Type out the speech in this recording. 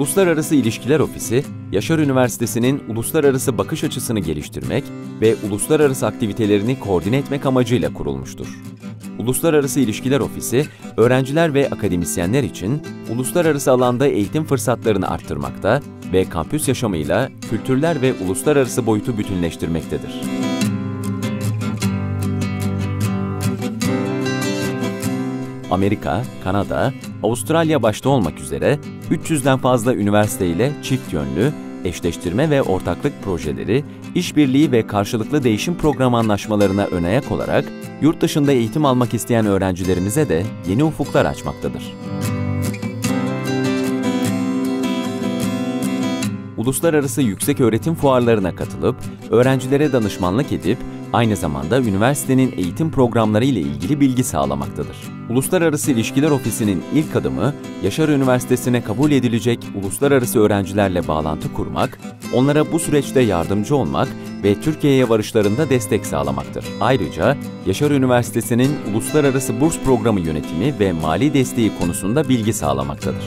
Uluslararası İlişkiler Ofisi, Yaşar Üniversitesi'nin uluslararası bakış açısını geliştirmek ve uluslararası aktivitelerini koordine etmek amacıyla kurulmuştur. Uluslararası İlişkiler Ofisi, öğrenciler ve akademisyenler için uluslararası alanda eğitim fırsatlarını arttırmakta ve kampüs yaşamıyla kültürler ve uluslararası boyutu bütünleştirmektedir. Amerika, Kanada, Avustralya başta olmak üzere 300'den fazla üniversite ile çift yönlü, eşleştirme ve ortaklık projeleri, işbirliği ve karşılıklı değişim programı anlaşmalarına ön ayak olarak yurt dışında eğitim almak isteyen öğrencilerimize de yeni ufuklar açmaktadır. Uluslararası yüksek öğretim fuarlarına katılıp, öğrencilere danışmanlık edip, aynı zamanda üniversitenin eğitim programları ile ilgili bilgi sağlamaktadır. Uluslararası İlişkiler Ofisi'nin ilk adımı, Yaşar Üniversitesi'ne kabul edilecek uluslararası öğrencilerle bağlantı kurmak, onlara bu süreçte yardımcı olmak ve Türkiye'ye varışlarında destek sağlamaktır. Ayrıca Yaşar Üniversitesi'nin uluslararası burs programı yönetimi ve mali desteği konusunda bilgi sağlamaktadır.